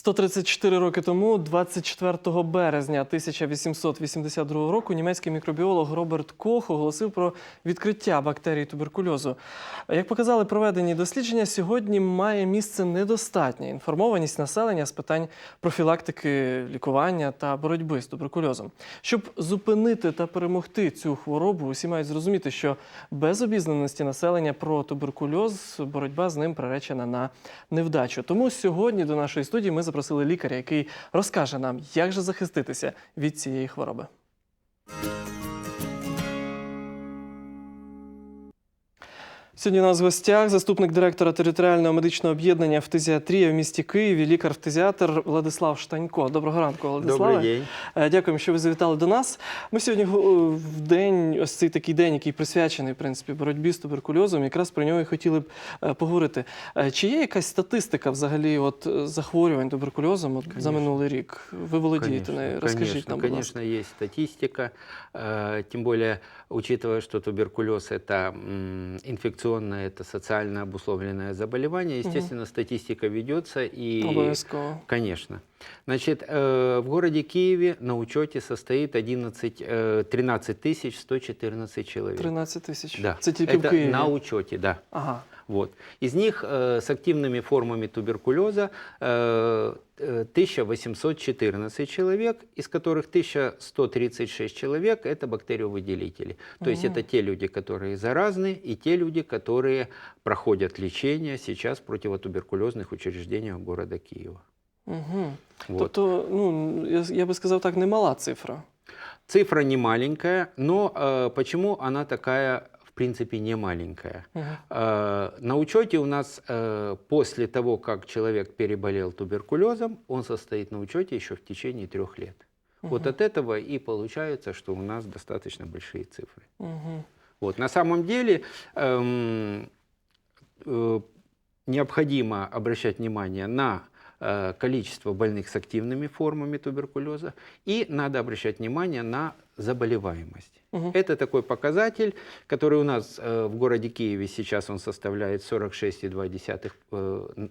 134 роки тому, 24 березня 1882 року, німецький мікробіолог Роберт Кох оголосив про відкриття бактерій туберкульозу. Як показали проведені дослідження, сьогодні має місце недостатня інформованість населення з питань профілактики, лікування та боротьби з туберкульозом. Щоб зупинити та перемогти цю хворобу, усі мають зрозуміти, що без обізнаності населення про туберкульоз боротьба з ним приречена на невдачу. Тому сьогодні до нашої студії ми запросили лікаря, який розкаже нам, як же захиститися від цієї хвороби. Сьогодні у нас в гостях заступник директора територіального медичного об'єднання «Фтизіатрія» в місті Києві, лікар-фтизіатр Владислав Штанько. Доброго ранку, Владиславе. Добрий день. Е, Дякуємо, що ви завітали до нас. Ми сьогодні е, в день, ось цей такий день, який присвячений в принципі боротьбі з туберкульозом. Якраз про нього і хотіли б е, поговорити. Е, Чи є якась статистика взагалі от е, захворювань туберкульозом от, за Конечно. минулий рік? Ви володієте Конечно, нею? Розкажіть конечно, нам, будь конечно, ласка. есть статистика. Э, Тем более, учитывая, что туберкулез это м, инфекционное, это социально обусловленное заболевание, естественно, статистика ведется и, Обов'язково. конечно. Значит, э, в городе Киеве на учете состоит 11, э, 13 тысяч 114 человек. 13 тисяч. Да. Це тільки это в Києві. на учете, да. Ага. Вот. Из них э, с активными формами туберкулеза э, э, 1814 человек, из которых 1136 человек – это бактериовыделители. То есть Мгм. это те люди, которые заразны, и те люди, которые проходят лечение сейчас в противотуберкулезных учреждениях города Киева. Угу. Вот. Тобто, ну, я, я би сказав так, немала цифра. Цифра не маленькая, но э, почему она такая, в принципе, не маленькая? Угу. Э, На учете у нас э, после того, как человек переболел туберкулезом, он состоит на учете еще в течение трех лет. Вот от этого и получается, что у нас достаточно большие цифры. Угу. Вот. На самом деле эм, э, необходимо обращать внимание на э, количество больных с активными формами туберкулеза и надо обращать внимание на заболеваемость. Угу. Это такой показатель, который у нас э, в городе Киеве сейчас он составляет 46,2 э, н-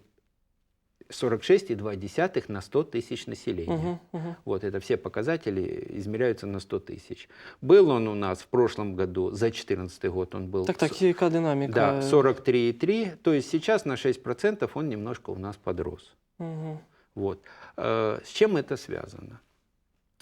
46,2 на 100 тысяч населения. Угу. Угу. Вот это все показатели измеряются на 100 тысяч. Был он у нас в прошлом году, за 2014 год он был Так, так, яка динаміка? да, 43,3, то есть сейчас на 6% он немножко у нас подрос. Угу. Вот. Э, С чем это связано?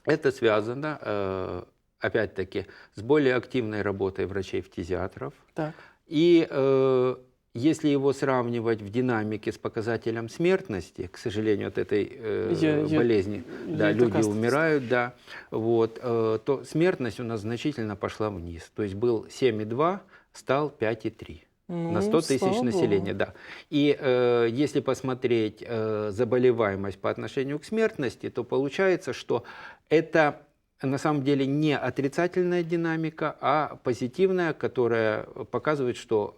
Это связано, э, опять-таки, с более активной работой врачей-фтизиатров. Так. И э, если его сравнивать в динамике с показателем смертности, к сожалению, от этой э, е- болезни, да, Є люди статистика. умирают, да, вот, э, то смертность у нас значительно пошла вниз. То есть был 7,2, стал 5,3 Ну, на 100 тысяч слава населения, Богу. да. И э, если посмотреть э, заболеваемость по отношению к смертности, то получается, что это на самом деле не отрицательная динамика, а позитивная, которая показывает, что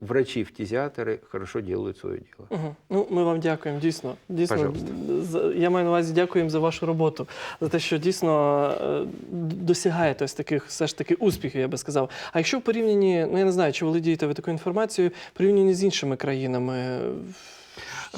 врачи-фтизиаторы хорошо делают свое дело. Угу. Ну, ми вам дякуємо, дійсно. Дійсно, Пожалуйста. я маю на увазі дякуємо за вашу роботу, за те, що дійсно е, д- досягаєте ось таких все ж таки успіхів, я би сказав. А якщо в порівнянні, ну я не знаю, чи володієте ви такою інформацією, порівнянні з іншими країнами,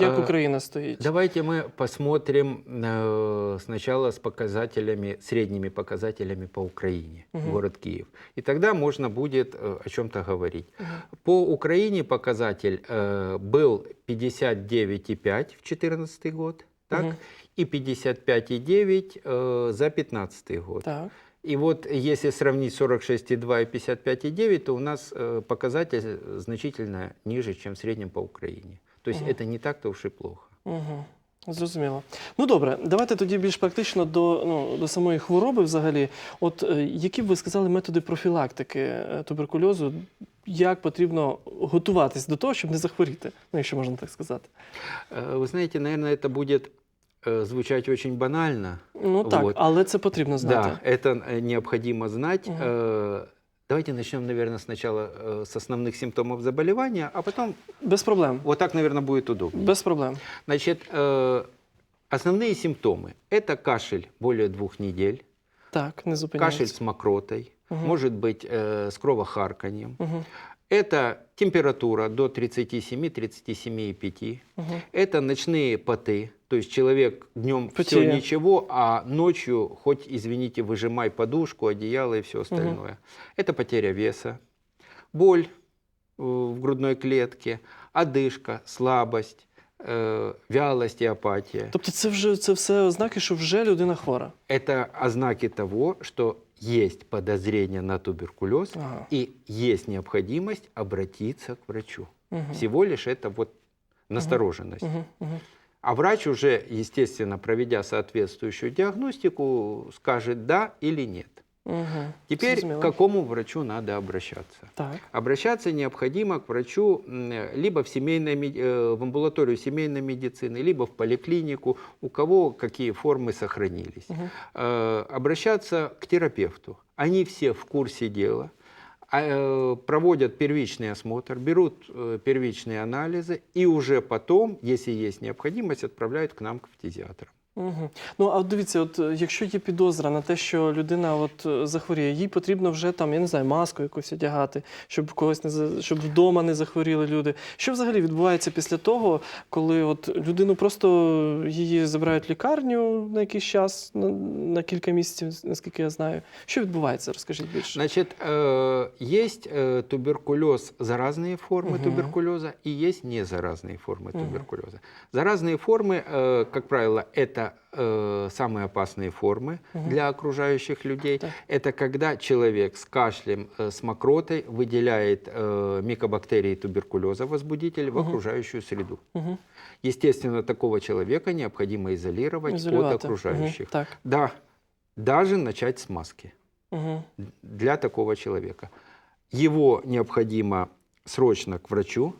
як Е, Україна стоїть? Давайте мы посмотрим э, сначала с показателями, средними показателями по Украине, Мгм. город Киев. И тогда можно будет э, о чем-то говорить. Мгм. По Украине показатель э, был 59,5 в 2014 год, так? Мгм. и 55,9 э, за 2015 год. Так. И вот если сравнить 46,2 и 55,9, то у нас показатель значительно ниже, чем в среднем по Украине. То есть Мгм. это не так-то уж и плохо. Угу. Зрозуміло. Ну добре, давайте тоді більш практично до, ну, до самої хвороби взагалі. От е, які б ви сказали методи профілактики е, туберкульозу? Як потрібно готуватись до того, щоб не захворіти, ну, якщо можна так сказати? Э, Вы знаете, наверное, это будет э, звучать очень банально. Ну так, Вот. але це потрібно знати. Да, это э, необходимо знать. Мгм. Э, Давайте начнем, наверное, сначала э, с основных симптомов заболевания, а потом Без проблем. вот так, наверное, будет удобнее. Без проблем. Значит, э, основные симптомы – это кашель более двух недель, Так, не зупиняється. кашель с мокротой, Мгм. может быть э, с кровохарканьем. Угу. Это температура до 37-37,5. Угу. Это ночные поты, То есть человек днем все Потеря. ничего, а ночью хоть, извините, выжимай подушку, одеяло и все остальное. Это потеря веса, боль э, в грудной клетке, одышка, слабость, э, вялость и апатия. Тобто це вже це все ознаки, що вже людина хвора. Это ознаки того, что есть подозрение на туберкулез Ага. и есть необходимость обратиться к врачу. Угу. Всего лишь это вот настороженность. Угу. Угу. А врач уже, естественно, проведя соответствующую диагностику, скажет да или нет. Угу. Теперь к какому врачу надо обращаться? Так. Обращаться необходимо к врачу либо в, семейной, ме- э, в амбулаторию семейной медицины, либо в поликлинику, у кого какие формы сохранились. Э, Обращаться к терапевту. Они все в курсе дела, проводят первичный осмотр, берут э, первичные анализы и уже потом, если есть необходимость, отправляют к нам к фтизиатрам. Угу. Ну а от дивіться, от е, якщо є підозра на те, що людина от е, захворіє, їй потрібно вже там, я не знаю, маску якусь одягати, щоб когось не за- щоб вдома не захворіли люди. Що взагалі відбувається після того, коли от людину просто її забирають в лікарню на якийсь час, на, на кілька місяців, наскільки я знаю. Що відбувається? Розкажіть більше. Значит, э, есть э, туберкулез, заразные формы Мгм. туберкулеза и есть незаразные формы Мгм. туберкулеза. Заразные формы, э, как правило, это э, самые опасные формы Мгм. для окружающих людей. Так. Это когда человек с кашлем, э, с мокротой выделяет э, микобактерии туберкулеза, возбудитель, в Мгм. окружающую среду. Угу. Естественно, такого человека необходимо изолировать от окружающих. Так. Да, даже начать с маски Угу. для такого человека. Его необходимо срочно к врачу.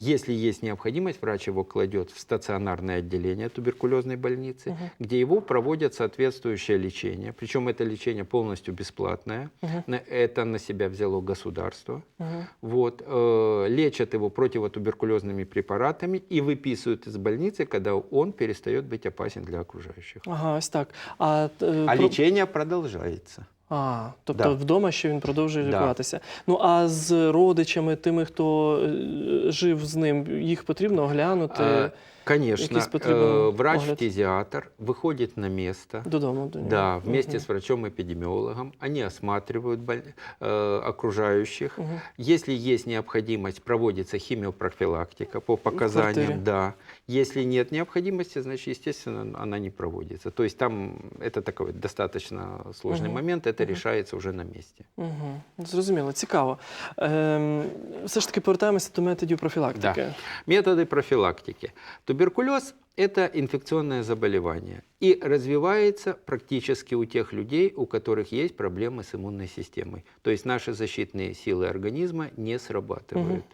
Если есть необходимость, врач его кладет в стационарное отделение туберкулезной больницы, Мгм. где его проводят соответствующее лечение. Причем это лечение полностью бесплатное. Угу. Это на себя взяло государство. Угу. Вот, э, лечат его противотуберкулезными препаратами и выписывают из больницы, когда он перестает быть опасен для окружающих. Ага, так. А, е, А про- лечение продолжается. А, тобто Да. вдома ще він продовжує Да. лікуватися. Ну а з родичами, тими, хто е, жив з ним, їх потрібно оглянути А, Конечно, якийсь потрібен э, огляд? врач-фтизиатр выходит на место, додому. До нього. да, вместе Мгм. с врачом-эпидемиологом, они осматривают боль- э, окружающих. Мгм. Если есть необходимость, проводится химиопрофилактика по показаниям, квартире. да. Если нет необходимости, значит, естественно, она не проводится. То есть там это такой достаточно сложный Мгм. момент, это Мгм. решается уже на месте. Угу. Зрозуміло, цікаво. Ем, все ж таки повертаємося до методів профілактики. Методы профилактики. Туберкулез – это инфекционное заболевание и развивается практически у тех людей, у которых есть проблемы с иммунной системой. То есть наши защитные силы организма не срабатывают.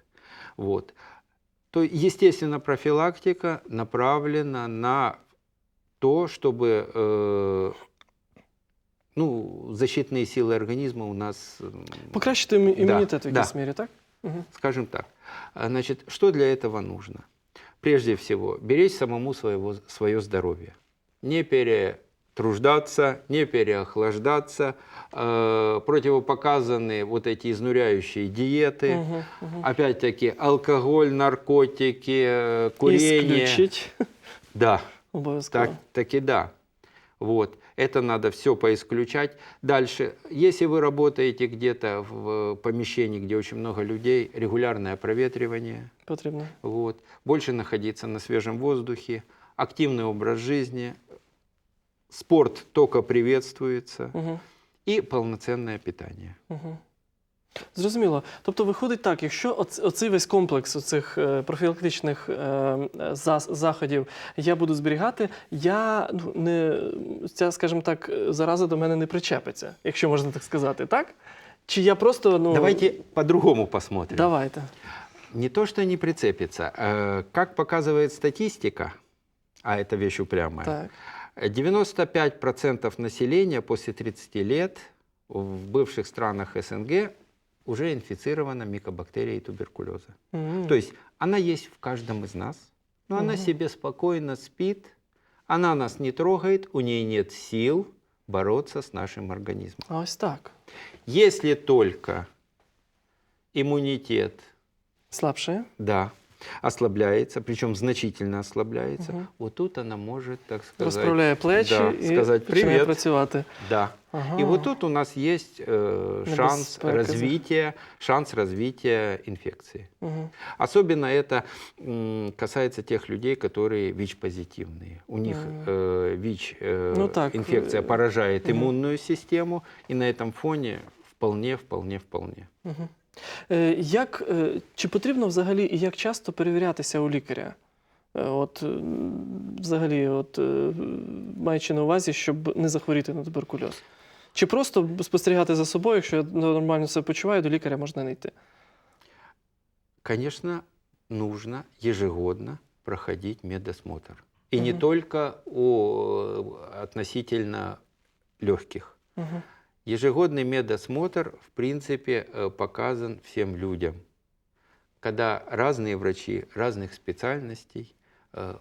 Вот. То, естественно, профилактика направлена на то, чтобы э, ну, защитные силы организма у нас м, Покращити імі- Да, імунітет в да. якійсь мірі, так? Угу. Скажем так. А, Значит, что для этого нужно? Прежде всего, беречь самому своего, свое здоровье. Не перетруждаться, не переохлаждаться. Э, противопоказаны вот эти изнуряющие диеты. Угу. Угу. Опять-таки, алкоголь, наркотики, э, курение. Ісключить. Да, так, таки да. Вот. Это надо все поисключать. Дальше, если вы работаете где-то в помещении, где очень много людей, регулярное проветривание, Потрібно. вот, больше находиться на свежем воздухе, активный образ жизни, спорт только приветствуется Угу. и полноценное питание. Угу. Зрозуміло. Тобто виходить так, якщо оц- оцей весь комплекс оцих е, профілактичних е, зас- заходів я буду зберігати, я ну, не ця, скажімо так, зараза до мене не причепиться, якщо можна так сказати, так? Чи я просто ну Давайте по-другому посмотрим. давайте. Не то, что не прицепится. э, Как показывает статистика, а это вещь упрямая, Так. 95% населения после 30 лет в бывших странах СНГ уже инфицировано микобактерией туберкулеза. М. То есть она есть в каждом из нас, но она Мгм. себе спокойно спит, она нас не трогает, у нее нет сил бороться с нашим организмом. А ось так. Если только иммунитет, Слабше. да, ослабляется, причем значительно ослабляется, Мгм. вот тут она может, так сказать, Розправляє плечі да, і сказать починає «Привіт». працювати. да. Ага. И вот тут у нас есть э, шанс Небезпека, развития, шанс развития инфекции. Мгм. Особенно это м, касается тех людей, которые ВИЧ-позитивные. У них Мгм. э, ВИЧ, э, Ну так, инфекция э, поражает мгм. иммунную систему, и на этом фоне вполне, вполне, вполне. Мгм. Е, Як, е, чи потрібно взагалі і як часто перевірятися у лікаря? Е, От взагалі, от, маючи на увазі, щоб не захворіти на туберкульоз. Чи просто спостерігати за собою, якщо я нормально себе почуваю, до лікаря можна не йти? Конечно, нужно ежегодно проходить медосмотр. И не Мгм. только у относительно легких. Угу. Ежегодный медосмотр, в принципе, э, показан всем людям, когда разные врачи разных специальностей э,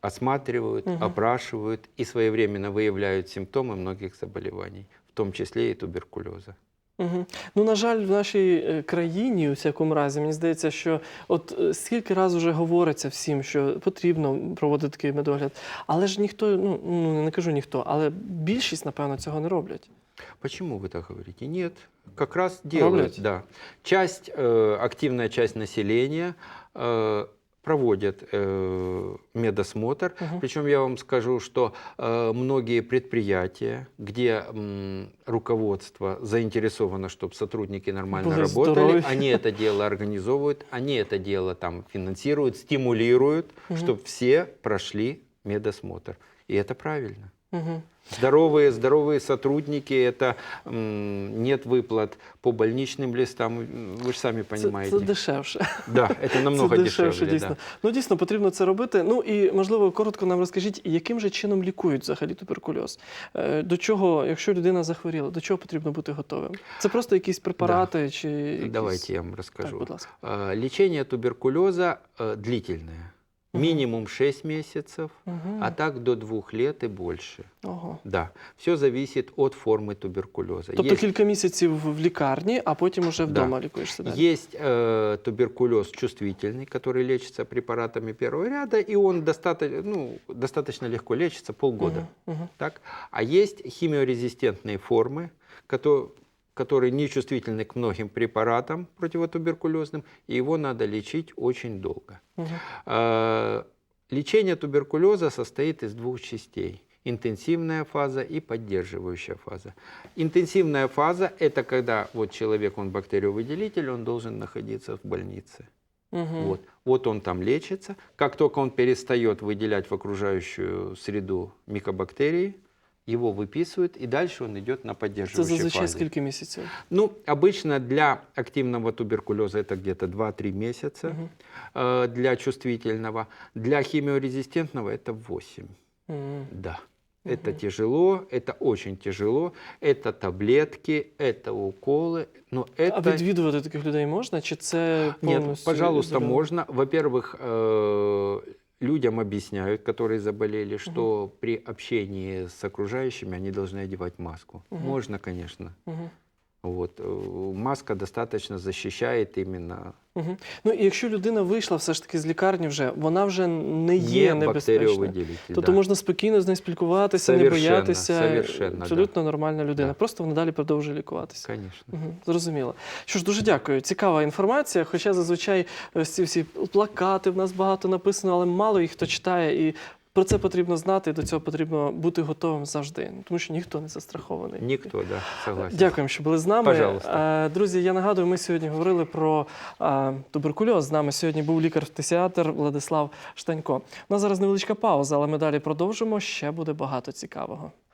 осматривают, Мгм. опрашивают и своевременно выявляют симптомы многих заболеваний, в том числе и туберкулеза. Угу. Ну, на жаль, в нашій е, країні, у всякому разі, мені здається, що от е, скільки разів вже говориться всім, що потрібно проводити такий медогляд, але ж ніхто, ну, ну не кажу ніхто, але більшість, напевно, цього не роблять. Почему вы так говорите? Нет, как раз делают, да. Часть, э, активная часть населения э, проводят э, медосмотр. Мгм. Причем я вам скажу, что э, многие предприятия, где м, руководство заинтересовано, чтобы сотрудники нормально Были работали, здоровы. они это дело организовывают, они это дело там финансируют, стимулируют, Мгм. чтобы все прошли медосмотр. И это правильно. Угу. Здоровые, здоровые сотрудники, это м, нет выплат по больничным листам, м, вы же сами Це, понимаете. це дешевше. Да, это намного це дешевше, дешевле. дійсно. да. Ну дійсно потрібно це робити. Ну і можливо, коротко нам розкажіть, яким же чином лікують взагалі туберкульоз? Е, До чого, якщо людина захворіла, до чого потрібно бути готовим? Це просто якісь препарати чи якісь... Давайте я вам так, расскажу. будь ласка. А, Лечение туберкулеза э, длительное. Мгм. Минимум 6 месяцев, Угу. а так до 2 лет и больше. Ого. Да, все зависит от формы туберкулеза. Тобто Есть, кілька місяців в лікарні, а потім уже Да. вдома лікуєшся далі. есть э, туберкулез чувствительный, который лечится препаратами первого ряда, и он достаточно, ну, достаточно легко лечится полгода. Угу. Угу. Так? А есть химиорезистентные формы, кото- которые не чувствительны к многим препаратам противотуберкулезным, и его надо лечить очень долго. Угу. Лечение туберкулеза состоит из двух частей. Интенсивная фаза и поддерживающая фаза. Интенсивная фаза – это когда вот человек, он бактериовыделитель, он должен находиться в больнице. Угу. Вот. вот он там лечится. Как только он перестает выделять в окружающую среду микобактерии, его выписывают, и дальше он идет на Це поддерживающей зазвичай фазе. скільки місяців? Ну, обычно для активного туберкулеза это где-то 2-3 месяца, Мгм. э, для чувствительного. Для химиорезистентного это 8. Мгм. Да. Это Мгм. тяжело, это очень тяжело. Это таблетки, это уколы. Но это... А відвідувати таких людей можна? Чи це Нет, повністю пожалуйста, ізольовано? можно. Во-первых, э, людям объясняют, которые заболели, что при общении с окружающими они должны одевать маску. Мгм. Можно, конечно. Мгм. Вот. э, Маска достаточно защищает именно Мгм. Ну і якщо людина вийшла все ж таки з лікарні вже, вона вже не є не небезпечною. Тобто да. можна спокійно з нею спілкуватися, не боятися. совершенно, Абсолютно нормальна людина. Да. Просто вона далі продовжує лікуватися. Конечно. Угу, зрозуміло. Що ж, дуже дякую. Цікава інформація. Хоча зазвичай ці всі плакати в нас багато написано, але мало їх хто читає. І про це потрібно знати, до цього потрібно бути готовим завжди, тому що ніхто не застрахований. Ніхто, да, согласен. Дякуємо, що були з нами. Пожалуйста. Е, Друзі, я нагадую, ми сьогодні говорили про е, туберкульоз. З нами сьогодні був лікар-фтизіатр Владислав Штанько. У нас зараз невеличка пауза, але ми далі продовжимо. Ще буде багато цікавого.